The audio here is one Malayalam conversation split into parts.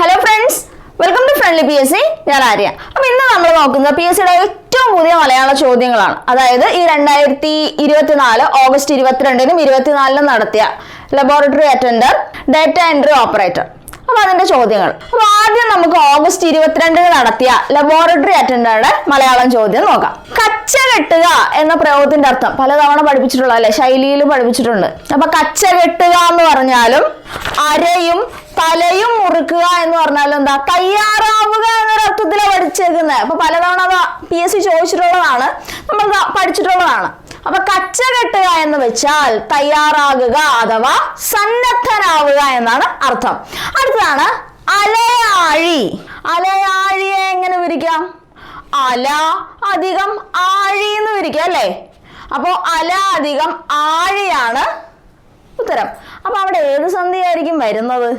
Hello friends welcome to friendly P S C ഞാൻ ആര്യ. അപ്പൊ ഇന്ന് നമ്മൾ നോക്കുന്നത് പി എസ് സിയുടെ ഏറ്റവും പുതിയ മലയാള ചോദ്യങ്ങളാണ്. അതായത് ഈ രണ്ടായിരത്തി ഇരുപത്തിനാല് ഓഗസ്റ്റ് ഇരുപത്തിരണ്ടിനും ഇരുപത്തിനാലിനും നടത്തിയ laboratory attender data entry operator അപ്പൊ അതിന്റെ ചോദ്യങ്ങൾ. അപ്പൊ ആദ്യം നമുക്ക് ഓഗസ്റ്റ് ഇരുപത്തിരണ്ടിന് നടത്തിയ ലബോറട്ടറി അറ്റൻഡറുടെ മലയാളം ചോദ്യം നോക്കാം. കച്ച കെട്ടുക എന്ന പ്രയോഗത്തിന്റെ അർത്ഥം പലതവണ പഠിപ്പിച്ചിട്ടുള്ള അല്ലെ? ശൈലിയിൽ പഠിപ്പിച്ചിട്ടുണ്ട്. അപ്പൊ കച്ച കെട്ടുക എന്ന് പറഞ്ഞാലും അരയും തലയും മുറുക്കുക എന്ന് പറഞ്ഞാൽ എന്താ? തയ്യാറാവുക എന്നൊരർത്ഥത്തിലാണ് പഠിച്ചേക്കുന്നത് അപ്പൊ പലതവണ അത് പി എസ് സി ചോദിച്ചിട്ടുള്ളതാണ്. നമ്മൾ പഠിച്ചിട്ടുള്ളതാണ്. അപ്പൊ കച്ച കെട്ടുക എന്ന് വെച്ചാൽ തയ്യാറാകുക അഥവാ സന്നദ്ധനാവുക എന്നാണ് അർത്ഥം. അടുത്തതാണ് അലയാഴി. അലയാഴിയെ എങ്ങനെ വിരിക്കാം അല അധികം ആഴി എന്ന് വിരിക്കാം അല്ലേ? അപ്പോ അല അധികം ആഴിയാണ് ഉത്തരം. അപ്പൊ അവിടെ ഏത് സന്ധിയായിരിക്കും വരുന്നത്?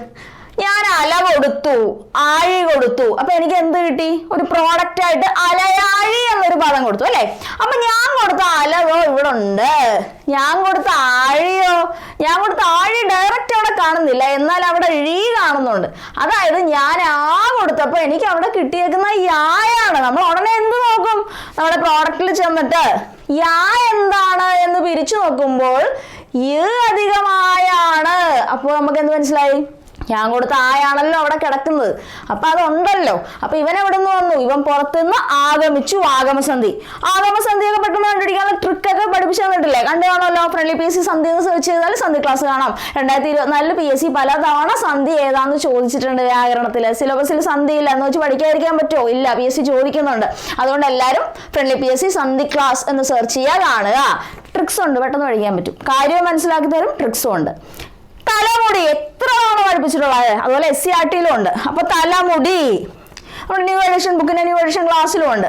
ഞാൻ അല കൊടുത്തു ആഴി കൊടുത്തു. അപ്പൊ എനിക്ക് എന്ത് കിട്ടി? ഒരു പ്രോഡക്റ്റ് ആയിട്ട് അലയാഴി എന്നൊരു പദം കൊടുത്തു അല്ലെ? അപ്പൊ ഞാൻ കൊടുത്ത അലവോ ഇവിടെ ഉണ്ട്. ഞാൻ കൊടുത്ത ആഴിയോ? ഞാൻ കൊടുത്ത ആഴി ഡയറക്റ്റ് അവിടെ കാണുന്നില്ല. എന്നാൽ അവിടെ ഴീ കാണുന്നുണ്ട്. അതായത് ഞാൻ ആ കൊടുത്തപ്പോ എനിക്ക് അവിടെ കിട്ടിയേക്കുന്ന യായാണ് നമ്മൾ ഉടനെ എന്ത് നോക്കും? നമ്മുടെ പ്രോഡക്റ്റിൽ ചെന്നിട്ട് യാ എന്താണ് എന്ന് പിരിച്ചു നോക്കുമ്പോൾ ഈ അധികമായാണ് അപ്പോൾ നമുക്ക് എന്ത് മനസ്സിലായി? ഞാൻ കൊടുത്ത ആയാണല്ലോ അവിടെ കിടക്കുന്നത്. അപ്പൊ അതുണ്ടല്ലോ. അപ്പൊ ഇവൻ എവിടെ നിന്ന് വന്നു? ഇവൻ പുറത്തുനിന്ന് ആഗമിച്ചു ആഗമസന്ധി. ആഗമസന്ധി ഒക്കെ പെട്ടെന്ന് കണ്ടുപിടിക്കാനുള്ള ട്രിക്കൊക്കെ പഠിപ്പിച്ചു തന്നിട്ടില്ലേ? കണ്ടു കാണുമല്ലോ ഫ്രണ്ട്ലി പി എസ് സി സന്ധി എന്ന് സെർച്ച് ചെയ്താൽ സന്ധി ക്ലാസ് കാണാം. രണ്ടായിരത്തി ഇരുപത്തിനാലിൽ പി എസ് സി പല തവണ സന്ധി ഏതാന്ന് ചോദിച്ചിട്ടുണ്ട് വ്യാകരണത്തിൽ സിലബസിൽ സന്ധി ഇല്ല എന്ന് വെച്ച് പഠിക്കാതിരിക്കാൻ പറ്റുമോ? ഇല്ല പി എസ് സി ചോദിക്കുന്നുണ്ട്. അതുകൊണ്ട് എല്ലാവരും ഫ്രണ്ട്ലി പി എസ് സി സന്ധി ക്ലാസ് എന്ന് സെർച്ച് ചെയ്യുക കാണുക. ട്രിക്സ് ഉണ്ട് പെട്ടെന്ന് പഠിക്കാൻ പറ്റും. കാര്യം മനസ്സിലാക്കി തരും ട്രിക്സും ഉണ്ട്. തലമുടി എത്ര തവണ പഠിപ്പിച്ചിട്ടുള്ളത്? അതുപോലെ എസ് സി ആർ ടിയിലും ഉണ്ട്. അപ്പൊ തലമുടി. നമ്മുടെ ന്യൂ എഡിഷൻ ബുക്കിന്റെ ന്യൂ എഡിഷൻ ക്ലാസ്സിലും ഉണ്ട്.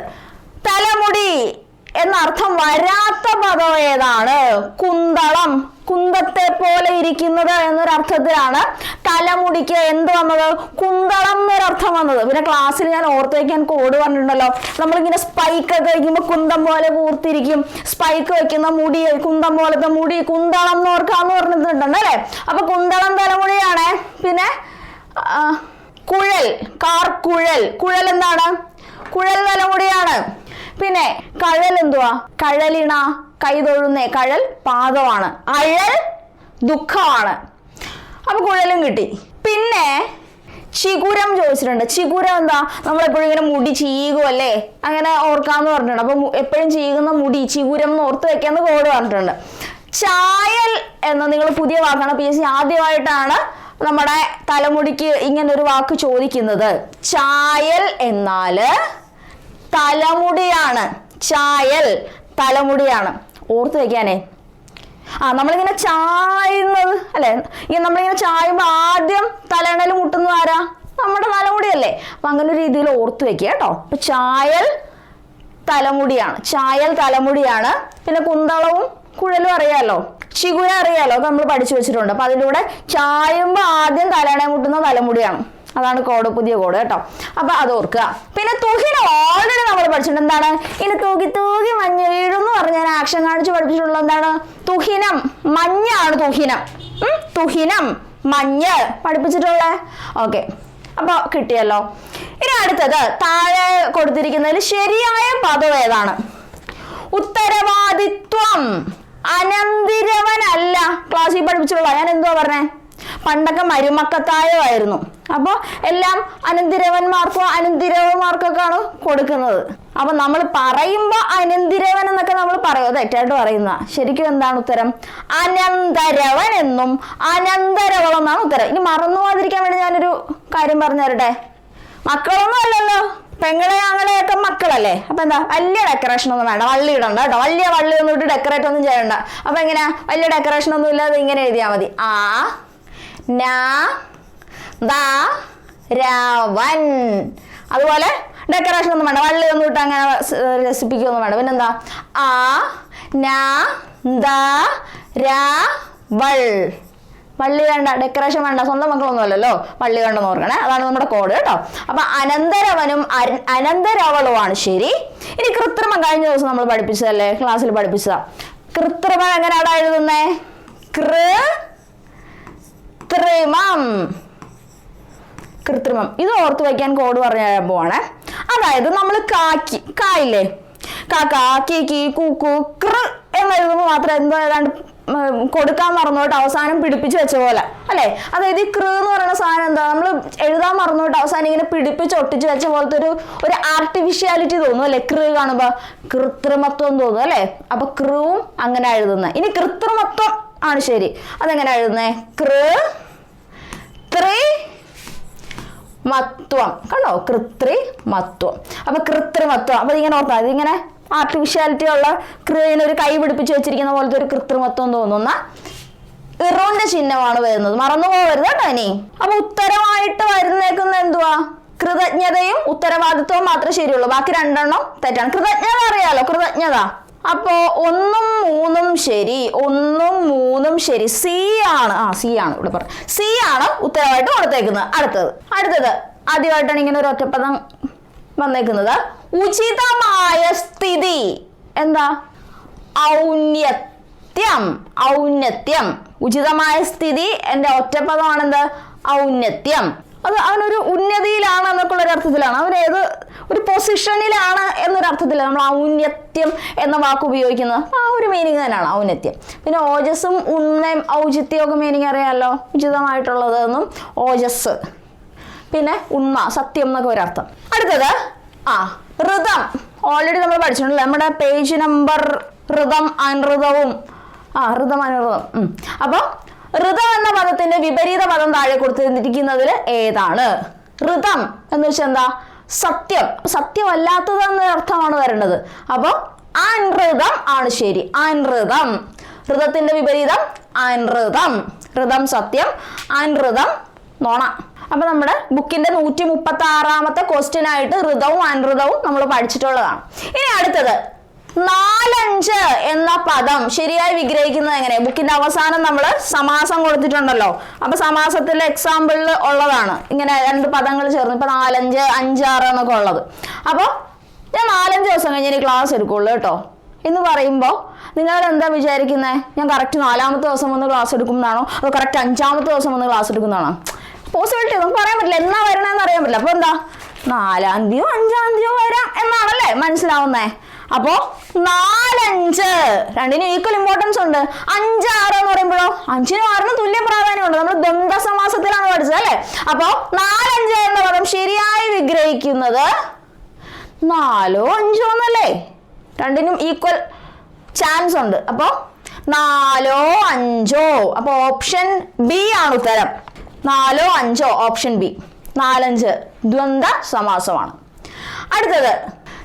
തലമുടി എന്നർത്ഥം വരാത്ത പദം ഏതാണ്? കുന്തളം. കുന്തത്തെ പോലെ ഇരിക്കുന്നത് എന്നൊരർത്ഥത്തിലാണ് തലമുടിക്ക് എന്ത് വന്നത്? കുന്തളം എന്നൊരർത്ഥം വന്നത്. പിന്നെ ക്ലാസ്സിൽ ഞാൻ ഓർത്ത് വയ്ക്കാൻ കോഡ് പറഞ്ഞിട്ടുണ്ടല്ലോ. നമ്മളിങ്ങനെ സ്പൈക്ക് ഒക്കെ വയ്ക്കുമ്പോൾ കുന്തം പോലെ കൂർത്തിരിക്കും. സ്പൈക്ക് വയ്ക്കുന്ന മുടി കുന്തം പോലത്തെ മുടി കുന്തളം എന്ന് ഓർക്കാന്ന് പറഞ്ഞിട്ടുണ്ട് അല്ലേ? അപ്പൊ കുന്തളം തലമുടിയാണ്. പിന്നെ കുഴൽ കാർ കുഴൽ കുഴൽ എന്താണ്? കുഴൽ തലമുടിയാണ്. പിന്നെ കഴൽ എന്തുവാ? കഴലിണ. കൈതൊഴുന്നേ കഴൽ പാദമാണ് അഴൽ ദുഃഖമാണ്. അപ്പൊ കുഴലും കിട്ടി. പിന്നെ ചികുരം ചോദിച്ചിട്ടുണ്ട്. ചികുരം എന്താ? നമ്മളെപ്പോഴും ഇങ്ങനെ മുടി ചീകും അല്ലേ? അങ്ങനെ ഓർക്കാന്ന് പറഞ്ഞിട്ടുണ്ട്. അപ്പൊ എപ്പോഴും ചീകുന്ന മുടി ചികുരം എന്ന് ഓർത്ത് വെക്കാന്ന് കോഡ് പറഞ്ഞിട്ടുണ്ട്. ചായൽ എന്ന നിങ്ങൾ പുതിയ വാക്കാണ് പി എസ് സി ആദ്യമായിട്ടാണ് നമ്മുടെ തലമുടിക്ക് ഇങ്ങനെ ഒരു വാക്ക് ചോദിക്കുന്നത്. ചായൽ എന്നാൽ തലമുടിയാണ്. ചായൽ തലമുടിയാണ്. ഓർത്ത് വെക്കാനേ. ആ നമ്മളിങ്ങനെ ചായുന്നത് അല്ലെ? ഇങ്ങനെ നമ്മളിങ്ങനെ ചായുമ്പോൾ ആദ്യം തലയണയിൽ മുട്ടുന്നത് ആരാ? നമ്മുടെ തലമുടിയല്ലേ. അപ്പൊ അങ്ങനെ ഒരു രീതിയിൽ ഓർത്ത് വെക്കുക കേട്ടോ. അപ്പൊ ചായൽ തലമുടിയാണ്. ചായൽ തലമുടിയാണ്. പിന്നെ കുന്തളവും കുഴലും അറിയാലോ? ചിഗുര അറിയാലോ? നമ്മൾ പഠിച്ചു വെച്ചിട്ടുണ്ട്. അപ്പൊ അതിലൂടെ ചായുമ്പോൾ ആദ്യം തലയണ മുട്ടുന്ന തലമുടിയാണ്. അതാണ് കോഡ് പുതിയ കോഡ് കേട്ടോ. അപ്പൊ അത് ഓർക്കുക. പിന്നെ തുഹിനം ഓൾറെഡി നമ്മൾ പഠിച്ചിട്ടുണ്ട് എന്താണ്? ഇനി തൂകി തൂകി മഞ്ഞ് വീഴും എന്ന് പറഞ്ഞ ആക്ഷൻ കാണിച്ച് പഠിപ്പിച്ചിട്ടുള്ള എന്താണ്? തുഹിനം. മഞ്ഞാണ് തുഹിനം. തുഹിനം. മഞ്ഞ്. പഠിപ്പിച്ചിട്ടുള്ളേ ഓക്കെ അപ്പൊ കിട്ടിയല്ലോ. ഇനി അടുത്തത് താഴെ കൊടുത്തിരിക്കുന്നതിൽ ശരിയായ പദം ഏതാണ്? ഉത്തരവാദിത്വം. അനന്തിരവനല്ല. ക്ലാസ്സിൽ പഠിപ്പിച്ചുള്ള ഞാൻ എന്തുവാ പറഞ്ഞേ? പണ്ടൊക്കെ മരുമക്കത്തായമായിരുന്നു അപ്പോൾ എല്ലാം അനന്തിരവന്മാർക്കോ അനന്തിരവന്മാർക്കൊക്കെയാണ് കൊടുക്കുന്നത്. അപ്പൊ നമ്മൾ പറയുമ്പോൾ അനന്തിരവൻ എന്നൊക്കെ നമ്മൾ പറയും. തെറ്റായിട്ട് പറയുന്ന ശരിക്കും എന്താണ് ഉത്തരം? അനന്തരവൻ എന്നും അനന്തരവൾ എന്നാണ് ഉത്തരം. ഇനി മറന്നു പോകാതിരിക്കാൻ വേണ്ടി ഞാനൊരു കാര്യം പറഞ്ഞു തരട്ടെ? മക്കളൊന്നും അല്ലല്ലോ. പെങ്ങളെ ഞങ്ങളെയൊക്കെ മക്കളല്ലേ? അപ്പൊ എന്താ? വലിയ ഡെക്കറേഷൻ ഒന്നും വേണ്ട. വള്ളി ഇടണ്ട കേട്ടോ. വലിയ വള്ളി ഒന്നും ഇട്ട് ഡെക്കറേറ്റ് ഒന്നും ചെയ്യണ്ട. അപ്പൊ എങ്ങനെയാ? വലിയ ഡെക്കറേഷൻ ഒന്നും ഇല്ലാതെ ഇങ്ങനെ എഴുതിയാൽ മതി. ആ രാവൻ. അതുപോലെ ഡെക്കറേഷൻ ഒന്നും വേണ്ട. വള്ളി ഒന്നും ഇട്ട് അങ്ങനെ രസിപ്പിക്കൊന്നും വേണ്ട. പിന്നെന്താ? ആ നാ ദാ വൾ. വള്ളി വേണ്ട. ഡെക്കറേഷൻ വേണ്ട. സ്വന്തം മക്കളൊന്നും അല്ലല്ലോ വള്ളി വേണ്ടെന്ന് ഓർക്കണേ. അതാണ് നമ്മുടെ കോഡ് കേട്ടോ. അപ്പൊ അനന്തരവനും അനന്തരവളുമാണ്. ശരി. ഇനി കൃത്രിമം കഴിഞ്ഞ ദിവസം നമ്മൾ പഠിപ്പിച്ചതല്ലേ? ക്ലാസ്സിൽ പഠിപ്പിച്ചതാ. കൃത്രിമം എങ്ങനെയാണ് എഴുതുന്നേ? കൃ കൃത്രിമം. ഇത് ഓർത്ത് വയ്ക്കാൻ കോഡ് പറഞ്ഞു പോവാണ്. അതായത് നമ്മൾ കാക്കി കായില്ലേ? കാക്ക കീ കീ കൂക്കു കൃ എന്നെഴുതുമ്പോൾ മാത്രം എന്തോ ഏതാണ്ട് കൊടുക്കാൻ മറന്നോട്ട് അവസാനം പിടിപ്പിച്ച് വെച്ച പോലെ. അല്ലേ? അതായത് ഈ കൃ എന്ന് പറയുന്ന സാധനം എന്താ? നമ്മൾ എഴുതാൻ മറന്നോട്ട് അവസാനം ഇങ്ങനെ പിടിപ്പിച്ച് ഒട്ടിച്ച് വെച്ച പോലത്തെ ഒരു ഒരു ആർട്ടിഫിഷ്യാലിറ്റി തോന്നും അല്ലേ? കൃ കാണുമ്പോ. കൃത്രിമത്വം തോന്നും അല്ലേ? അപ്പൊ കൃവും അങ്ങനെ എഴുതുന്നത് ഇനി കൃത്രിമത്വം ആണ് ശരി. അതെങ്ങനെ എഴുതുന്നേ? കൃ ത്രി മത്വം കണ്ടോ? കൃത്രിമത്വം. അപ്പൊ കൃത്രിമത്വം. അപ്പൊ ഇങ്ങനെ ഓർത്താ ഇതിങ്ങനെ ആർട്ടിഫിഷ്യാലിറ്റി ഉള്ള ഒരു കൈ പിടിപ്പിച്ച് വെച്ചിരിക്കുന്ന പോലത്തെ ഒരു കൃത്രിമത്വം തോന്നുന്ന. ഇറോന്റെ ചിഹ്നമാണ് വരുന്നത്. മറന്നു പോകരുത് കേട്ടോ ഇനി. അപ്പൊ ഉത്തരമായിട്ട് വരുന്നേക്കുന്ന എന്തുവാ? കൃതജ്ഞതയും ഉത്തരവാദിത്വവും മാത്രമേ ശരിയുള്ളൂ. ബാക്കി രണ്ടെണ്ണം തെറ്റാണ്. കൃതജ്ഞത അറിയാലോ? കൃതജ്ഞത. അപ്പോ ഒന്നും മൂന്നും ശരി ഒന്നും മൂന്നും ശരി. സി ആണ്. ആ സി ആണ് ഇവിടെ പറഞ്ഞു സി ആണ് ഉത്തരവായിട്ട് കൊടുത്തേക്കുന്നത്. അടുത്തത്. അടുത്തത്. ആദ്യമായിട്ടാണ് ഇങ്ങനെ ഒരു ഒറ്റപ്പദം വന്നേക്കുന്നത്. ഉചിതമായ സ്ഥിതി. എന്താ? ഔന്നത്യം. ഔന്നത്യം. ഉചിതമായ സ്ഥിതി. എന്റെ ഒറ്റപ്പദമാണ് എന്ത് ഔന്നത്യം. അത് അവനൊരു ഉന്നതിയിലാണ് എന്നൊക്കെയുള്ള ഒരു അർത്ഥത്തിലാണ്. അവൻ ഏത് ഒരു പൊസിഷനിലാണ് എന്നൊരു അർത്ഥത്തിലാണ് നമ്മൾ ഔന്നത്യം എന്ന വാക്ക് ഉപയോഗിക്കുന്നത്. ആ ഒരു മീനിങ് തന്നെയാണ് ഔന്നത്യം. പിന്നെ ഓജസ്സും ഉണ്മയും ഒക്കെ മീനിങ് അറിയാമല്ലോ ഉചിതമായിട്ടുള്ളത് എന്നും ഓജസ് പിന്നെ ഉണ്മ സത്യം എന്നൊക്കെ ഒരർത്ഥം അടുത്തത് ആ ഋതം. ഓൾറെഡി നമ്മൾ പഠിച്ചിട്ടുണ്ടല്ലോ. നമ്മുടെ പേജ് നമ്പർ ഋതം അനൃതവും ആ ഋതം അനൃതം ഉം. ഋതം എന്ന പദത്തിന്റെ വിപരീത പദം താഴെ കൊടുത്തിരിക്കുന്നതിൽ ഏതാണ്? ഋതം എന്ന് വെച്ചാൽ എന്താ? സത്യം. സത്യമല്ലാത്തത് എന്ന അർത്ഥമാണ് വരേണ്ടത്. അപ്പൊ അനൃതം ആണ് ശരി. അനൃതം ഋതത്തിന്റെ വിപരീതം അനൃതം ഋതം സത്യം അനൃതം നോണ. അപ്പൊ നമ്മുടെ ബുക്കിന്റെ നൂറ്റി മുപ്പത്തി ആറാമത്തെ ക്വസ്റ്റ്യൻ ആയിട്ട് ഋതവും അനൃതവും നമ്മൾ പഠിച്ചിട്ടുള്ളതാണ്. ഇനി അടുത്തത്. നാലഞ്ച് എന്ന പദം ശരിയായി വിഗ്രഹിക്കുന്നത് എങ്ങനെ? ബുക്കിന്റെ അവസാനം നമ്മൾ സമാസം കൊടുത്തിട്ടുണ്ടല്ലോ. അപ്പൊ സമാസത്തിലെ എക്സാമ്പിളിൽ ഉള്ളതാണ്. ഇങ്ങനെ രണ്ട് പദങ്ങൾ ചേർന്ന്. ഇപ്പൊ നാലഞ്ച് അഞ്ചാറ് എന്നൊക്കെ ഉള്ളത്. അപ്പോൾ ഞാൻ നാലഞ്ച് ദിവസം കഴിഞ്ഞ് ക്ലാസ് എടുക്കുള്ളൂ കേട്ടോ. എന്ന് പറയുമ്പോൾ നിങ്ങൾ എന്താ വിചാരിക്കുന്നത് ഞാൻ കറക്റ്റ് നാലാമത്തെ ദിവസം വന്ന് ക്ലാസ് എടുക്കുന്നതാണോ അതോ കറക്റ്റ് അഞ്ചാമത്തെ ദിവസം വന്ന് ക്ലാസ് എടുക്കുന്നതാണോ പോസിബിലിറ്റി ഒന്നും പറയാൻ പറ്റില്ല. എന്നാ വരണമെന്ന് അറിയാൻ പറ്റില്ല. അപ്പൊ എന്താ? നാലാം തീയതിയോ അഞ്ചാം തീയതിയോ വരാം എന്നാണല്ലേ മനസ്സിലാവുന്നേ? അപ്പോ നാലഞ്ച്. രണ്ടിനും ഈക്വൽ ഇമ്പോർട്ടൻസ് ഉണ്ട്. അഞ്ച് ആറ് എന്ന് പറയുമ്പോഴോ? അഞ്ചിനും ആറിനും തുല്യ പ്രാധാന്യമുണ്ട് നമ്മൾ ദ്വന്ദ്വ സമാസത്തിലാണ് പഠിച്ചത് അല്ലെ? അപ്പോ നാലഞ്ച് എന്ന പദം ശരിയായി വിഗ്രഹിക്കുന്നത് നാലോ അഞ്ചോ എന്നല്ലേ? രണ്ടിനും ഈക്വൽ ചാൻസ് ഉണ്ട്. അപ്പോ നാലോ അഞ്ചോ. അപ്പൊ ഓപ്ഷൻ ബി ആണ് ഉത്തരം. നാലോ അഞ്ചോ ഓപ്ഷൻ ബി നാലഞ്ച് ദ്വന്ദ് സമാസമാണ്. അടുത്തത്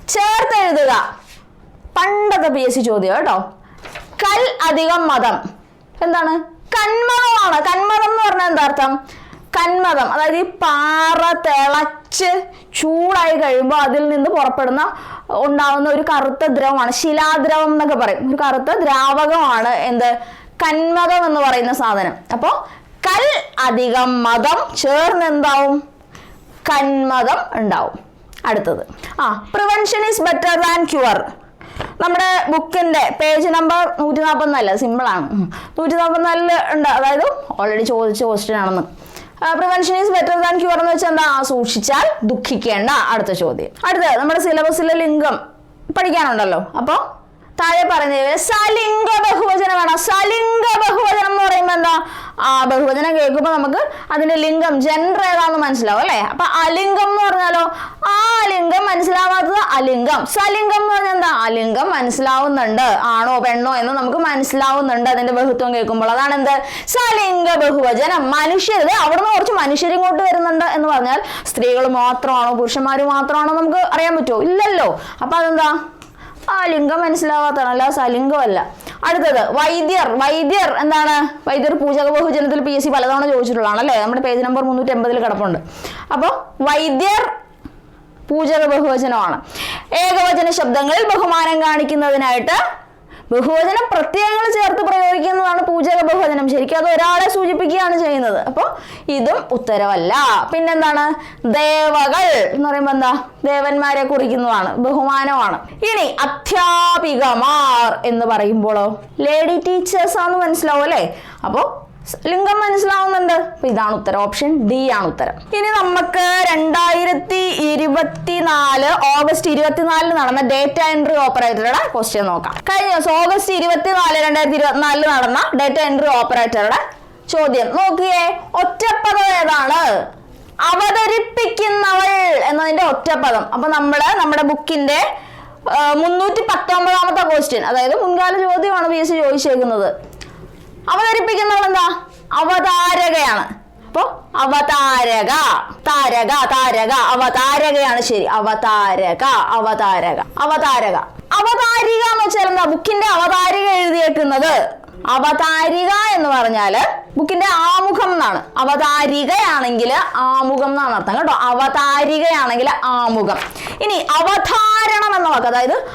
ചേർത്തെഴുതുക പണ്ടത്തെ പി എസ് സി ചോദ്യം കേട്ടോ. കൽ അധികം മതം. എന്താണ്? കന്മതമാണ് കന്മതം എന്ന് പറഞ്ഞാൽ എന്താ അർത്ഥം? കന്മതം. അതായത് ഈ പാറ തിളച്ച് ചൂടായി കഴിയുമ്പോൾ അതിൽ നിന്ന് പുറപ്പെടുന്ന ഉണ്ടാവുന്ന ഒരു കറുത്ത ദ്രവമാണ്. ശിലാദ്രവം എന്നൊക്കെ പറയും. ഒരു കറുത്ത ദ്രാവകമാണ് എന്ത്? കന്മതം എന്ന് പറയുന്ന സാധനം. അപ്പോൾ കൽ അധികം മതം ചേർന്ന് എന്താവും? കന്മതം ഉണ്ടാവും. അടുത്തത്. ആ prevention is better than cure നമ്മുടെ ബുക്കിന്റെ പേജ് നമ്പർ നൂറ്റി നാൽപ്പത്തിനാല് സിമ്പിളാണ് നൂറ്റി നാൽപ്പത്തിനാലിൽ ഉണ്ട്. അതായത് ഓൾറെഡി ചോദിച്ച ക്വസ്റ്റ്യൻ ആണെന്ന്. Prevention is better than cure എന്ന് വെച്ചാൽ എന്താ? സൂക്ഷിച്ചാൽ ദുഃഖിക്കേണ്ട. അടുത്ത ചോദ്യം. അടുത്തത് നമ്മുടെ സിലബസിലെ ലിംഗം പഠിക്കാനുണ്ടല്ലോ. അപ്പോൾ താഴെ പറയുന്നത് സലിംഗ ബഹുവചനമാണ്. സലിംഗ ബഹുവചനം എന്ന് പറയുമ്പോൾ എന്താ? ആ ബഹുവചനം കേൾക്കുമ്പോൾ നമുക്ക് അതിന്റെ ലിംഗം ജെൻഡർ ഏതാന്ന് മനസ്സിലാവും അല്ലേ? അപ്പൊ അലിംഗം എന്ന് പറഞ്ഞാലോ? ആ അലിംഗം മനസ്സിലാവാത്തത് അലിംഗം. സലിംഗം എന്ന് പറഞ്ഞാൽ എന്താ? അലിംഗം മനസ്സിലാവുന്നുണ്ട്. ആണോ പെണ്ണോ എന്ന് നമുക്ക് മനസ്സിലാവുന്നുണ്ട് അതിന്റെ ബഹുത്വം കേൾക്കുമ്പോൾ. അതാണ് എന്ത്? സലിംഗ ബഹുവചനം. മനുഷ്യരത് അവിടുന്ന് കുറച്ച് മനുഷ്യർ ഇങ്ങോട്ട് വരുന്നുണ്ട് എന്ന് പറഞ്ഞാൽ സ്ത്രീകൾ മാത്രമാണോ പുരുഷന്മാർ മാത്രമാണോ നമുക്ക് അറിയാൻ പറ്റുമോ? ഇല്ലല്ലോ. അപ്പൊ അതെന്താ? ആ ലിംഗം മനസ്സിലാവാത്തതാണല്ല സലിംഗമല്ല. അടുത്തത് വൈദ്യർ. വൈദ്യർ എന്താണ്? വൈദ്യർ പൂജക ബഹുജനത്തിൽ പി എസ് സി പലതവണ ചോദിച്ചിട്ടുള്ളതാണ് അല്ലേ നമ്മുടെ പേജ് നമ്പർ മുന്നൂറ്റി എൺപതിൽ കിടപ്പുണ്ട്. അപ്പോൾ വൈദ്യർ പൂജക ബഹുവചനമാണ്. ഏകവചന ശബ്ദങ്ങളിൽ ബഹുമാനം കാണിക്കുന്നതിനായിട്ട് ബഹുവചനം പ്രത്യയങ്ങൾ ചേർത്ത് പ്രയോഗിക്കുന്നതാണ് പൂജക ബഹുവചനം. ശരിക്കും അത് ഒരാളെ സൂചിപ്പിക്കുകയാണ് ചെയ്യുന്നത്. അപ്പോൾ ഇതും ഉത്തരവല്ല. പിന്നെന്താണ്? ദേവകൾ എന്ന് പറയുമ്പോൾ എന്താ? ദേവന്മാരെ കുറിക്കുന്നതാണ്. ബഹുമാനമാണ്. ഇനി അധ്യാപികമാർ എന്ന് പറയുമ്പോഴോ ലേഡി ടീച്ചേഴ്സ് ആണെന്ന് മനസ്സിലാവും അല്ലേ? അപ്പോൾ ലിംഗം മനസ്സിലാവുന്നുണ്ട്. ഇതാണ് ഉത്തരം. ഓപ്ഷൻ ഡി ആണ് ഉത്തരം. ഇനി നമുക്ക് രണ്ടായിരത്തി ഇരുപത്തിനാല് ഓഗസ്റ്റ് ഇരുപത്തിനാലിന് നടന്ന ഡേറ്റ എൻട്രി ഓപ്പറേറ്ററുടെ ക്വസ്റ്റ്യൻ നോക്കാം. കഴിഞ്ഞ ദിവസം ഓഗസ്റ്റ് ഇരുപത്തിനാല് രണ്ടായിരത്തി ഇരുപത്തിനാലിൽ നടന്ന ഡേറ്റ എൻട്രി ഓപ്പറേറ്ററുടെ ചോദ്യം. നോക്കിയേ ഒറ്റപ്പദം ഏതാണ്? അവതരിപ്പിക്കുന്നവൾ എന്നതിന്റെ ഒറ്റപ്പദം. അപ്പൊ നമ്മൾ നമ്മുടെ ബുക്കിന്റെ മുന്നൂറ്റി പത്തൊമ്പതാമത്തെ ക്വസ്റ്റ്യൻ അതായത് മുൻകാല ചോദ്യമാണ് പി എസ് സി ചോദിച്ചേക്കുന്നത്. അവതരിപ്പിക്കുന്നവൾ എന്താ അവതാരകയാണ്. അപ്പോ അവതാരക താരക താരക അവതാരകയാണ് ശരി. അവതാരക അവതാരക അവതാരക. അവതാരിക എന്ന് വെച്ചാൽ എന്താ? ബുക്കിന്റെ അവതാരിക എഴുതിയേക്കുന്നത്. അവതാരിക എന്ന് പറഞ്ഞാൽ ബുക്കിന്റെ ആമുഖം എന്നാണ്. അവതാരികയാണെങ്കിൽ ആമുഖം എന്നാണ് അർത്ഥം കേട്ടോ. അവതാരികയാണെങ്കിൽ ആമുഖം. ഇനി അവതാരണം എന്ന വാക്ക് അതായത്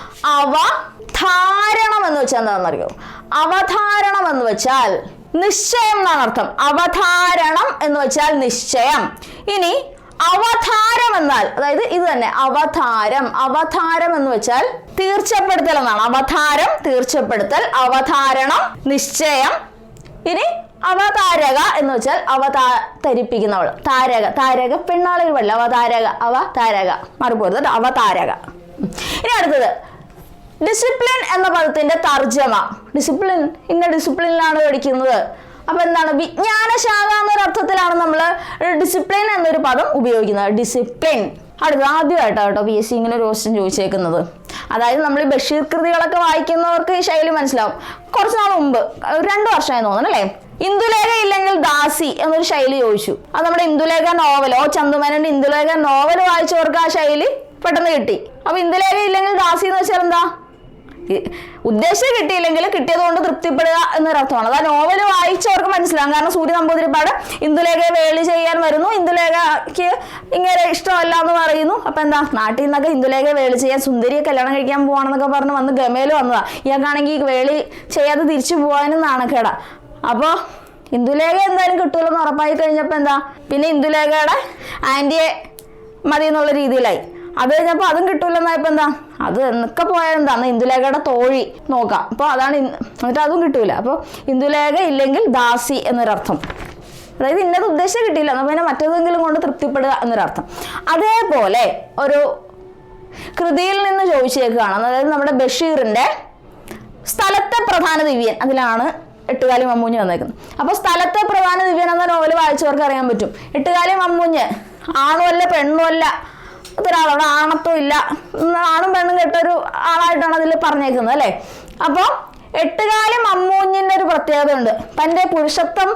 അവധാരണം എന്ന് വെച്ചാൽ എന്താണെന്നറിയോ? അവധാരണം എന്ന് വെച്ചാൽ നിശ്ചയം എന്നാണ് അർത്ഥം. അവധാരണം എന്ന് വെച്ചാൽ നിശ്ചയം. ഇനി അവതാരം എന്നാൽ അതായത് ഇത് തന്നെ അവതാരം. അവതാരം എന്ന് വെച്ചാൽ തീർച്ചപ്പെടുത്തൽ എന്നാണ്. അവതാരം തീർച്ചപ്പെടുത്തൽ അവധാരണം നിശ്ചയം. ഇനി അവതാരക എന്ന് വെച്ചാൽ അവതാ ധരിപ്പിക്കുന്നവൾ. താരക താരക പെണ്ണാളുകൾ അവതാരക അവതാരക. മറുപോരുത് അവതാരക. ഇനി അടുത്തത്. ഡിസിപ്ലിൻ എന്ന പദത്തിന്റെ തർജമ. ഡിസിപ്ലിൻ ഇന്ന ഡിസിപ്ലിനിലാണ് പഠിക്കുന്നത്. അപ്പൊ എന്താണ്? വിജ്ഞാനശാഖ എന്നൊരു അർത്ഥത്തിലാണ് നമ്മൾ ഡിസിപ്ലിൻ എന്നൊരു പദം ഉപയോഗിക്കുന്നത്. ഡിസിപ്ലിൻ അടുത്ത ആദ്യമായിട്ടാണ് കേട്ടോ പി എസ് സി ഇങ്ങനെ ഒരു ക്വസ്റ്റ്യൻ ചോദിച്ചേക്കുന്നത്. അതായത് നമ്മൾ ഈ ബഷീർ കൃതികളൊക്കെ വായിക്കുന്നവർക്ക് ഈ ശൈലി മനസ്സിലാവും. കുറച്ച് നാൾ മുമ്പ് രണ്ടു വർഷമായി തോന്നുന്നു അല്ലേ? ഇന്ദുലേഖ ഇല്ലെങ്കിൽ ദാസി എന്നൊരു ശൈലി ചോദിച്ചു. അത് നമ്മുടെ ഇന്ദുലേഖ നോവൽ ഓ ചന്ദുമേനന്റെ ഇന്ദുലേഖ നോവൽ വായിച്ചവർക്ക് ആ ശൈലി പെട്ടെന്ന് കിട്ടി. അപ്പൊ ഇന്ദുലേഖ ഇല്ലെങ്കിൽ ദാസി എന്ന് വെച്ചാൽ എന്താ? ഉദ്ദേശം കിട്ടിയില്ലെങ്കിൽ കിട്ടിയതുകൊണ്ട് തൃപ്തിപ്പെടുക എന്നൊരർത്ഥമാണ്. അത് ആ നോവൽ വായിച്ചവർക്ക് മനസ്സിലാകും കാരണം സൂര്യ നമ്പൂതിരിപ്പാട് ഇന്ദുലേഖയെ വേളി ചെയ്യാൻ വരുന്നു. ഇന്ദുലേഖയ്ക്ക് ഇങ്ങനെ ഇഷ്ടമല്ല എന്ന് പറയുന്നു. അപ്പൊ എന്താ? നാട്ടിൽ നിന്നൊക്കെ ഇന്ദുലേഖയെ വേളി ചെയ്യാൻ സുന്ദരിയെ കല്യാണം കഴിക്കാൻ പോവാണെന്നൊക്കെ പറഞ്ഞ് വന്ന് ഗമയിൽ വന്നതാ. ഇയാൾക്കാണെങ്കിൽ വേളി ചെയ്യാതെ തിരിച്ചു പോകാനും നാണക്കേടാ. അപ്പോൾ ഇന്ദുലേഖ എന്തായാലും കിട്ടുമല്ലോ എന്ന് ഉറപ്പായി കഴിഞ്ഞപ്പോൾ എന്താ? പിന്നെ ഇന്ദുലേഖയുടെ ആന്റിയെ മതി എന്നുള്ള രീതിയിലായി. അത് കഴിഞ്ഞപ്പോൾ അതും കിട്ടൂലെന്നായപ്പോൾ എന്താ? അത് എന്നൊക്കെ പോയാൽ ഇന്ദുലേഖയുടെ തോഴി നോക്കാം. അപ്പോൾ അതാണ് എന്നിട്ട് അതും കിട്ടൂല. അപ്പോൾ ഇന്ദുലേഖ ഇല്ലെങ്കിൽ ദാസി എന്നൊരർത്ഥം. അതായത് ഇന്നത് ഉദ്ദേശം കിട്ടിയില്ല. എന്നാൽ പിന്നെ മറ്റേതെങ്കിലും കൊണ്ട് തൃപ്തിപ്പെടുക എന്നൊരർത്ഥം. അതേപോലെ ഒരു കൃതിയിൽ നിന്ന് ചോദിച്ചേക്കുകയാണ് അതായത് നമ്മുടെ ബഷീറിന്റെ സ്ഥലത്തെ പ്രധാന ദിവ്യൻ അതിലാണ് എട്ടുകാലി മമ്മൂഞ്ഞ് വന്നേക്കുന്നത്. അപ്പോൾ സ്ഥലത്തെ പ്രധാന ദിവ്യൻ എന്ന നോവൽ വായിച്ചവർക്ക് അറിയാൻ പറ്റും. എട്ടുകാലി മമ്മൂഞ്ഞ് ആണുമല്ല പെണ്ണുമല്ല ഒരാൾ അവിടെ ആണത്വം ഇല്ല. ആണും പെണ്ണും കെട്ടൊരു ആളായിട്ടാണ് അതിൽ പറഞ്ഞേക്കുന്നത് അല്ലേ? അപ്പോൾ എട്ടുകാലി മമ്മൂഞ്ഞിന്റെ ഒരു പ്രത്യേകത ഉണ്ട്. തന്റെ പുരുഷത്വം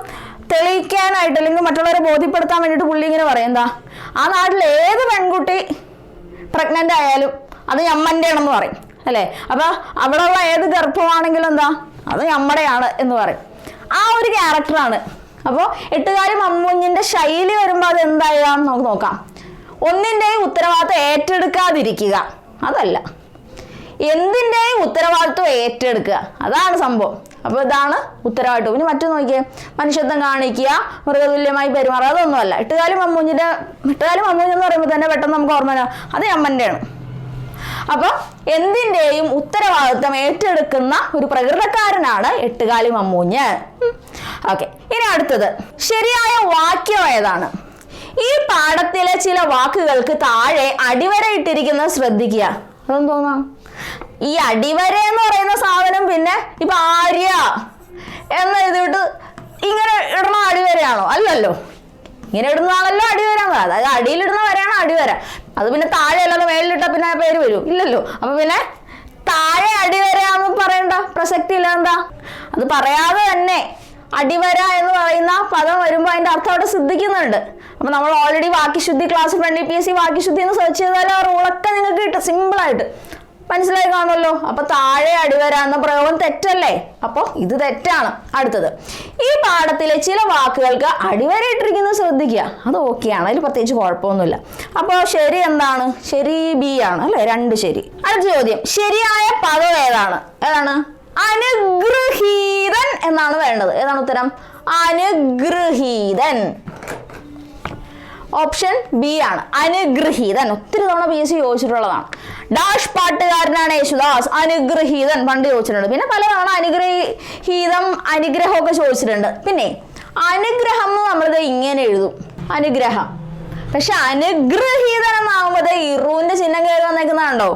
തെളിയിക്കാനായിട്ട് അല്ലെങ്കിൽ മറ്റുള്ളവരെ ബോധ്യപ്പെടുത്താൻ വേണ്ടിയിട്ട് പുള്ളി ഇങ്ങനെ പറയുന്നതാ ആ നാട്ടിൽ ഏത് പെൺകുട്ടി പ്രഗ്നന്റ് ആയാലും അത് ഞമ്മന്റെ ആണെന്ന് പറയും അല്ലേ? അപ്പൊ ഉള്ള ഏത് ഗർഭമാണെങ്കിലും എന്താ? അത് ഞമ്മടെയാണ് എന്ന് പറയും. ആ ഒരു ക്യാരക്ടറാണ് അപ്പോൾ എട്ടുകാരി മമ്മൂഞ്ഞിന്റെ ശൈലി വരുമ്പോൾ അത് എന്തായാലും നമുക്ക് നോക്കാം. ഒന്നിന്റെയും ഉത്തരവാദിത്വം ഏറ്റെടുക്കാതിരിക്കുക. അതല്ല. എന്തിന്റെയും ഉത്തരവാദിത്വം ഏറ്റെടുക്കുക. അതാണ് സംഭവം. അപ്പോൾ ഇതാണ് ഉത്തരവാദിത്വം. ഇനി മറ്റു നോക്കിയേ. മനുഷ്യത്വം കാണിക്കുക മൃഗതുല്യമായി പെരുമാറുക അതൊന്നുമല്ല. എട്ടുകാലി മമ്മൂഞ്ഞിന്റെ എട്ടുകാലി മമ്മൂഞ്ഞ് എന്ന് പറയുമ്പോൾ തന്നെ പെട്ടെന്ന് നമുക്ക് ഓർമ്മ അത് അമ്മന്റെയാണ് അപ്പൊ എന്തിന്റെയും ഉത്തരവാദിത്വം ഏറ്റെടുക്കുന്ന ഒരു പ്രകൃതക്കാരനാണ് എട്ടുകാലി മമ്മൂഞ്ഞ്. ഓക്കെ. ഇനി അടുത്തത്. ശരിയായ വാക്യം ഏതാണ്? ഈ പാഠത്തിലെ ചില വാക്കുകൾക്ക് താഴെ അടിവര ഇട്ടിരിക്കുന്നത് ശ്രദ്ധിക്കുക. ഈ അടിവര എന്ന് പറയുന്ന സാധനം പിന്നെ ഇപ്പൊ ആര്യ എന്ന് എഴുതിയിട്ട് ഇങ്ങനെ ഇടണ അടിവരയാണോ? അല്ലല്ലോ. ഇങ്ങനെ ഇടുന്നതാണല്ലോ അടിവര. അതായത് അടിയിലിടുന്ന വരെയാണ് അടിവര. അത് പിന്നെ താഴെ അല്ലാതെ മേളിലിട്ട പിന്നെ പേര് വരും. ഇല്ലല്ലോ. അപ്പൊ പിന്നെ താഴെ അടിവരയാന്ന് പറയണ്ട. പ്രസക്തി ഇല്ല എന്താ? അത് പറയാതെ തന്നെ അടിവര എന്ന് പറയുന്ന പദം വരുമ്പോൾ അതിന്റെ അർത്ഥം അവിടെ ശ്രദ്ധിക്കുന്നുണ്ട്. അപ്പൊ നമ്മൾ already വാക്യശുദ്ധി class friend P S C വാക്യശുദ്ധി എന്ന് സെർച്ച് ചെയ്താൽ ആ റൂളൊക്കെ നിങ്ങൾക്ക് കിട്ടും സിമ്പിൾ ആയിട്ട്. മനസ്സിലായി കാണുമല്ലോ? അപ്പൊ താഴെ അടിവര എന്ന പ്രയോഗം തെറ്റല്ലേ? അപ്പൊ ഇത് തെറ്റാണ്. അടുത്തത്. ഈ പാഠത്തിലെ ചില വാക്കുകൾക്ക് അടിവര ഇട്ടിരിക്കുന്നത് ശ്രദ്ധിക്കുക. അത് ഓക്കെയാണ് അതിൽ പ്രത്യേകിച്ച് കുഴപ്പമൊന്നുമില്ല. അപ്പോൾ ശരി എന്താണ്? ശരി ബി ആണ് അല്ലെ? രണ്ട് ശരി. അടുത്ത ചോദ്യം. ശരിയായ പദം ഏതാണ്? ഏതാണ്? അനുഗ്രഹീതൻ എന്നാണ് വേണ്ടത്. ഏതാണ് ഉത്തരം? അനുഗ്രഹീതൻ. ഓപ്ഷൻ ബി ആണ്. അനുഗ്രഹീതൻ. ഒത്തിരി തവണ പി എസ് സി ചോദിച്ചിട്ടുള്ളതാണ്. ഡാഷ് പാട്ടുകാരനാണ് യേശുദാസ്. അനുഗ്രഹീതൻ. പണ്ട് ചോദിച്ചിട്ടുണ്ട്. പിന്നെ പല തവണ അനുഗ്രഹീതം അനുഗ്രഹമൊക്കെ ചോദിച്ചിട്ടുണ്ട്. പിന്നെ അനുഗ്രഹം എന്ന് നമ്മളിത് ഇങ്ങനെ എഴുതും. അനുഗ്രഹം. പക്ഷെ അനുഗ്രഹീതൻ എന്നാകുമ്പോ ഇറുവിന്റെ ചിഹ്നം കയറി വന്നേക്കുന്നതാണോ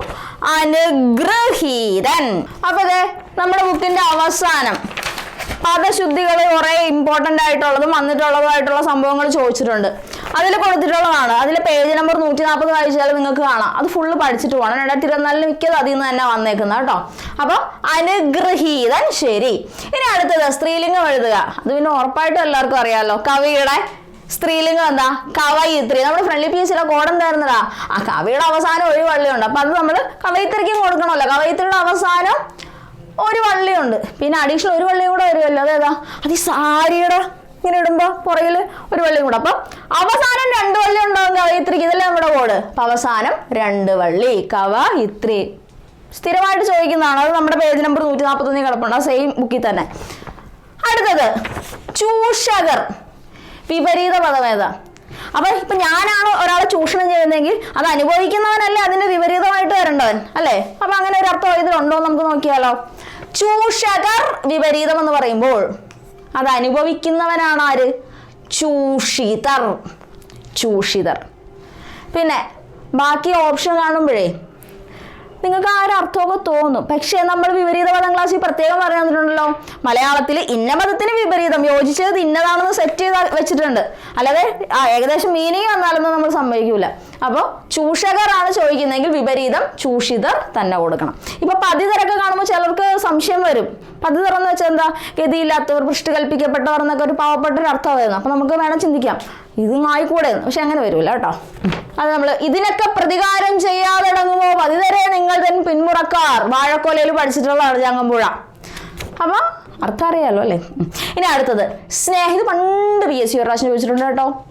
അനുഗ്രഹീതൻ. അപ്പൊ അതെ നമ്മുടെ ബുക്കിന്റെ അവസാനം പദശുദ്ധികൾ കുറെ ഇമ്പോർട്ടന്റ് ആയിട്ടുള്ളതും വന്നിട്ടുള്ളതുമായിട്ടുള്ള സംഭവങ്ങൾ ചോദിച്ചിട്ടുണ്ട്. അതിൽ കൊടുത്തിട്ടുള്ളതാണ്. അതിൽ പേജ് നമ്പർ നൂറ്റി നാൽപ്പത് വായിച്ചാൽ നിങ്ങൾക്ക് കാണാം. അത് ഫുള്ള് പഠിച്ചിട്ട് പോകണം രണ്ടായിരത്തി ഇരുപത്തിനാലിന് മിക്കത് അതിൽ നിന്ന് തന്നെ വന്നേക്കുന്നത് കേട്ടോ. അപ്പൊ അനുഗ്രഹീതൻ ശരി. ഇനി അടുത്തത് സ്ത്രീലിംഗം എഴുതുക. അത് പിന്നെ ഉറപ്പായിട്ടും എല്ലാവർക്കും അറിയാമല്ലോ കവിയുടെ സ്ത്രീലിംഗം എന്താ കവയിത്രി നമ്മുടെ ഫ്രണ്ട്ലി പി എസിലെ കോഡ് എന്തായിരുന്നടാ? ആ കവിയുടെ അവസാനം ഒരു വള്ളിയുണ്ട്. അപ്പൊ അത് നമ്മൾ കവയിത്രിക്കും കൊടുക്കണമല്ലോ. കവയിത്രിയുടെ അവസാനം ഒരു വള്ളിയുണ്ട്. പിന്നെ അഡീഷണൽ ഒരു വള്ളിയും കൂടെ വരുമല്ലോ. അതേതാ അത് ഈ സാരിയുടെ ഇങ്ങനെ ഇടുമ്പോ പുറകിൽ ഒരു വള്ളിയും കൂടെ. അപ്പൊ അവസാനം രണ്ട് വള്ളി ഉണ്ടാവും കവയിത്രിക്ക്. ഇതല്ലേ നമ്മുടെ കോഡ് അപ്പൊ അവസാനം രണ്ട് വള്ളി. കവ ഇത്രി സ്ഥിരമായിട്ട് ചോദിക്കുന്നതാണ്. അത് നമ്മുടെ പേജ് നമ്പർ നൂറ്റി നാൽപ്പത്തൊന്നിൽ കിടപ്പുണ്ട്. ആ സെയിം ബുക്കിൽ തന്നെ. അടുത്തത്. ചൂഷകർ. വിപരീത പദം ഏതാ? അപ്പൊ ഇപ്പൊ ഞാനാണ് ഒരാളെ ചൂഷണം ചെയ്യുന്നതെങ്കിൽ അത് അനുഭവിക്കുന്നവനല്ലേ അതിന്റെ വിപരീതമായിട്ട് വരേണ്ടവൻ അല്ലേ? അപ്പൊ അങ്ങനെ ഒരു അർത്ഥം ഇതിലുണ്ടോ നമുക്ക് നോക്കിയാലോ. ചൂഷകർ വിപരീതം എന്ന് പറയുമ്പോൾ അത് അനുഭവിക്കുന്നവനാണ് ആര്? ചൂഷിതർ. ചൂഷിതർ. പിന്നെ ബാക്കി ഓപ്ഷൻ കാണുമ്പോഴേ നിങ്ങൾക്ക് ആ ഒരു അർത്ഥമൊക്കെ തോന്നും. പക്ഷേ നമ്മൾ വിപരീത പദം ക്ലാസ്സിൽ പ്രത്യേകം പറഞ്ഞു തന്നിട്ടുണ്ടല്ലോ മലയാളത്തിൽ ഇന്ന പദത്തിന് വിപരീതം യോജിച്ചത് ഇന്നതാണെന്ന് സെറ്റ് ചെയ്ത് വെച്ചിട്ടുണ്ട്. അല്ലാതെ ആ ഏകദേശം മീനിങ് വന്നാലൊന്നും നമ്മൾ സമ്മതിക്കൂല അപ്പോൾ ചൂഷകറാണ് ചോദിക്കുന്നതെങ്കിൽ വിപരീതം ചൂഷിതർ തന്നെ കൊടുക്കണം. ഇപ്പൊ പതിതരൊക്കെ കാണുമ്പോൾ ചിലർക്ക് സംശയം വരും. പതിതർ എന്ന് വെച്ചാൽ എന്താ? ഗതിയില്ലാത്തവർ പൃഷ്ടി കൽപ്പിക്കപ്പെട്ടവർ എന്നൊക്കെ ഒരു പാവപ്പെട്ട ഒരു അർത്ഥമായിരുന്നു. അപ്പൊ നമുക്ക് വേണം ചിന്തിക്കാം. ഇതും ആയിക്കൂടെ. പക്ഷെ അങ്ങനെ വരില്ല കേട്ടോ. അത് നമ്മൾ ഇതിനൊക്കെ പ്രതികാരം ചെയ്യാതടങ്ങുമോ പതിതരെ നിങ്ങൾ തൻ പിന്മുറക്കാർ. വാഴക്കൊലയിൽ പഠിച്ചിട്ടുള്ളതാണ് ചങ്ങമ്പുഴ. അപ്പൊ അർത്ഥം അറിയാലോ അല്ലേ? ഇനി അടുത്തത്. സ്നേഹം. ഇത് പണ്ട് പി എസ് സി ഒരു പ്രാവശ്യം ചോദിച്ചിട്ടുണ്ട് കേട്ടോ.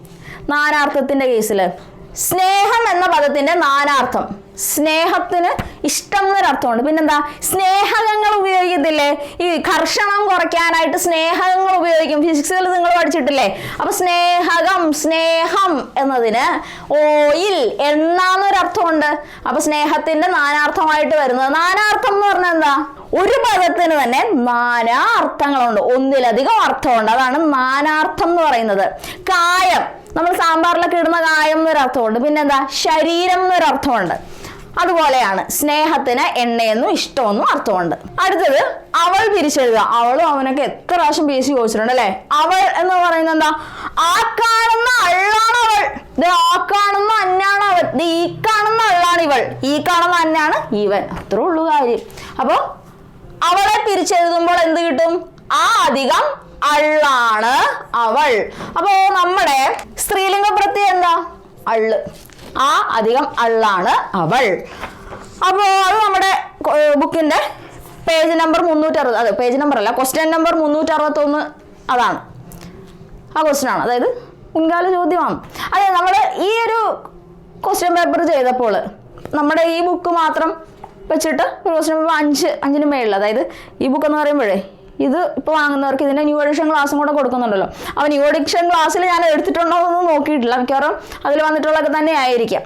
നാനാർത്ഥത്തിന്റെ കേസിൽ സ്നേഹം എന്ന പദത്തിന്റെ നാനാർത്ഥം. സ്നേഹത്തിന് ഇഷ്ടം എന്നൊരർത്ഥമുണ്ട് പിന്നെന്താ? സ്നേഹകങ്ങൾ ഉപയോഗിക്കത്തില്ലേ ഈ കർഷണം കുറയ്ക്കാനായിട്ട് സ്നേഹകങ്ങൾ ഉപയോഗിക്കും. ഫിസിക്സിൽ നിങ്ങൾ പഠിച്ചിട്ടില്ലേ? അപ്പൊ സ്നേഹകം സ്നേഹം എന്നതിന് ഓയിൽ എണ്ണ എന്നൊരർത്ഥമുണ്ട് അപ്പൊ സ്നേഹത്തിന്റെ നാനാർത്ഥമായിട്ട് വരുന്നത് നാനാർത്ഥം എന്ന് പറഞ്ഞാൽ എന്താ? ഒരു പദത്തിന് തന്നെ നാനാ അർത്ഥങ്ങളുണ്ട്. ഒന്നിലധികം അർത്ഥമുണ്ട്. അതാണ് നാനാർത്ഥം എന്ന് പറയുന്നത്. കായം. നമ്മൾ സാമ്പാറിലൊക്കെ ഇടുന്ന കായം എന്നൊരർത്ഥമുണ്ട്. പിന്നെന്താ? ശരീരം എന്നൊരർത്ഥമുണ്ട്. അതുപോലെയാണ് സ്നേഹത്തിന് എണ്ണയെന്നും ഇഷ്ടമെന്നും അർത്ഥമുണ്ട്. അടുത്തത് അവൾ പിരിച്ചെഴുതുക. അവളും അവനൊക്കെ എത്ര പ്രാവശ്യം പിരിച്ച് ചോദിച്ചിട്ടുണ്ട് അല്ലെ? അവൾ എന്ന് പറയുന്നത് എന്താ? ആ കാണുന്ന അള്ളാണ് അവൾ. ആ കാണുന്ന അന്നാണ് അവൾ. ഈ കാണുന്ന അള്ളാണ് ഇവൾ. ഈ കാണുന്ന അന്നാണ് ഇവൻ. അത്രേ ഉള്ളൂ കാര്യം. അപ്പോ അവളെ പിരിച്ചെഴുതുമ്പോൾ എന്ത് കിട്ടും? ആ അധികം അള്ളാണ് അവൾ. അപ്പോ നമ്മുടെ സ്ത്രീലിംഗ പ്രത്യയം എന്താ? അള്ള്. ആ അധികം അള്ളാണ് അവൾ. അപ്പോ അത് നമ്മുടെ ബുക്കിന്റെ പേജ് നമ്പർ മുന്നൂറ്റി അറുപത് അതെ പേജ് നമ്പർ അല്ല ക്വസ്റ്റ്യൻ നമ്പർ മുന്നൂറ്റി അറുപത്തൊന്ന് അതാണ്. ആ ക്വസ്റ്റ്യൻ ആണ്. അതായത് മുൻകാല ചോദ്യമാണ്. അതെ നമ്മൾ ഈ ഒരു ക്വസ്റ്റ്യൻ പേപ്പർ ചെയ്തപ്പോൾ നമ്മുടെ ഈ ബുക്ക് മാത്രം വെച്ചിട്ട് ക്വസ്റ്റ്യൻ പേപ്പർ അഞ്ച് അഞ്ചിന് മേളിൽ അതായത് ഈ ബുക്ക് എന്ന് പറയുമ്പോഴേ ഇത് ഇപ്പോൾ വാങ്ങുന്നവർക്ക് ഇതിന്റെ ന്യൂ എഡിഷൻ ക്ലാസ്സും കൂടെ കൊടുക്കുന്നുണ്ടല്ലോ. അപ്പോൾ ന്യൂ എഡിഷൻ ക്ലാസ്സിൽ ഞാൻ എടുത്തിട്ടുണ്ടോ എന്നൊന്നും നോക്കിയിട്ടില്ല. മിക്കവാറും അതിൽ വന്നിട്ടുള്ളതൊക്കെ തന്നെ ആയിരിക്കാം.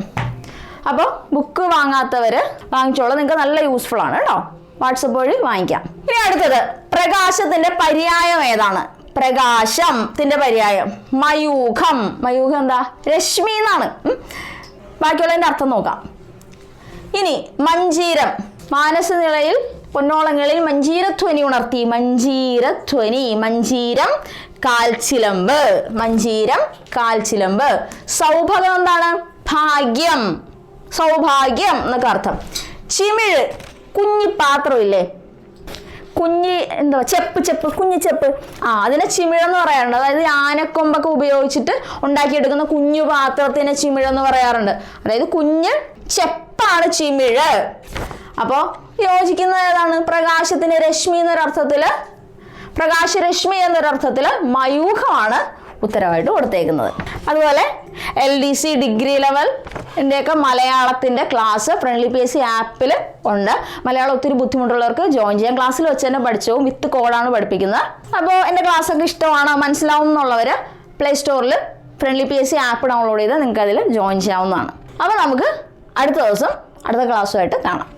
അപ്പോൾ ബുക്ക് വാങ്ങാത്തവർ വാങ്ങിച്ചോളൂ. നിങ്ങൾക്ക് നല്ല യൂസ്ഫുൾ ആണ് കേട്ടോ. വാട്സപ്പ് വഴി വാങ്ങിക്കാം. ഇനി അടുത്തത് പ്രകാശത്തിന്റെ പര്യായം ഏതാണ്? പ്രകാശത്തിന്റെ പര്യായം. മയൂഖം. മയൂഖം എന്താ? രശ്മി എന്നാണ്. ബാക്കിയുള്ളതിന്റെ അർത്ഥം നോക്കാം. ഇനി മഞ്ചീരം മാനസനിളയിൽ പൊന്നോളങ്ങളിൽ മഞ്ചീരധ്വനി ഉണർത്തി. മഞ്ചീരധ്വനി മഞ്ചീരം കാൽച്ചിലമ്പ്. മഞ്ചീരം കാൽച്ചിലമ്പ്. സൗഭാഗം എന്താണ്? ഭാഗ്യം. സൗഭാഗ്യം എന്നൊക്കെ അർത്ഥം. ചിമിഴ് കുഞ്ഞി പാത്രമില്ലേ? കുഞ്ഞി എന്താ ചെപ്പ് ചെപ്പ് കുഞ്ഞി ചെപ്പ്. ആ അതിനെ ചിമിഴെന്ന് പറയാറുണ്ട്. അതായത് ആനക്കൊമ്പൊക്കെ ഉപയോഗിച്ചിട്ട് ഉണ്ടാക്കിയെടുക്കുന്ന കുഞ്ഞു പാത്രത്തിനെ ചിമിഴെന്ന് പറയാറുണ്ട്. അതായത് കുഞ്ഞ് ചെപ്പാണ് ചിമിഴ്. അപ്പോൾ യോജിക്കുന്ന ഏതാണ്? പ്രകാശത്തിന് രശ്മി എന്നൊരർത്ഥത്തിൽ പ്രകാശരശ്മി എന്നൊരർത്ഥത്തിൽ മയൂഖമാണ് ഉത്തരവായിട്ട് കൊടുത്തേക്കുന്നത്. അതുപോലെ L D C degree level ഒക്കെ മലയാളത്തിന്റെ class friendly P S C ആപ്പിൽ ഉണ്ട്. മലയാളം ഒത്തിരി ബുദ്ധിമുട്ടുള്ളവർക്ക് ജോയിൻ ചെയ്യാം. ക്ലാസ്സിൽ വെച്ച് തന്നെ പഠിച്ചവും വിത്ത് കോഡാണ് പഠിപ്പിക്കുന്നത്. അപ്പോൾ എന്റെ ക്ലാസ്സൊക്കെ ഇഷ്ടമാണ്? മനസ്സിലാവും എന്നുള്ളവർ പ്ലേ സ്റ്റോറിൽ friendly P S C app download ചെയ്ത് നിങ്ങൾക്ക് അതിൽ ജോയിൻ ചെയ്യാവുന്നതാണ്. അപ്പോൾ നമുക്ക് അടുത്ത ദിവസം അടുത്ത ക്ലാസ്സുമായിട്ട് കാണാം.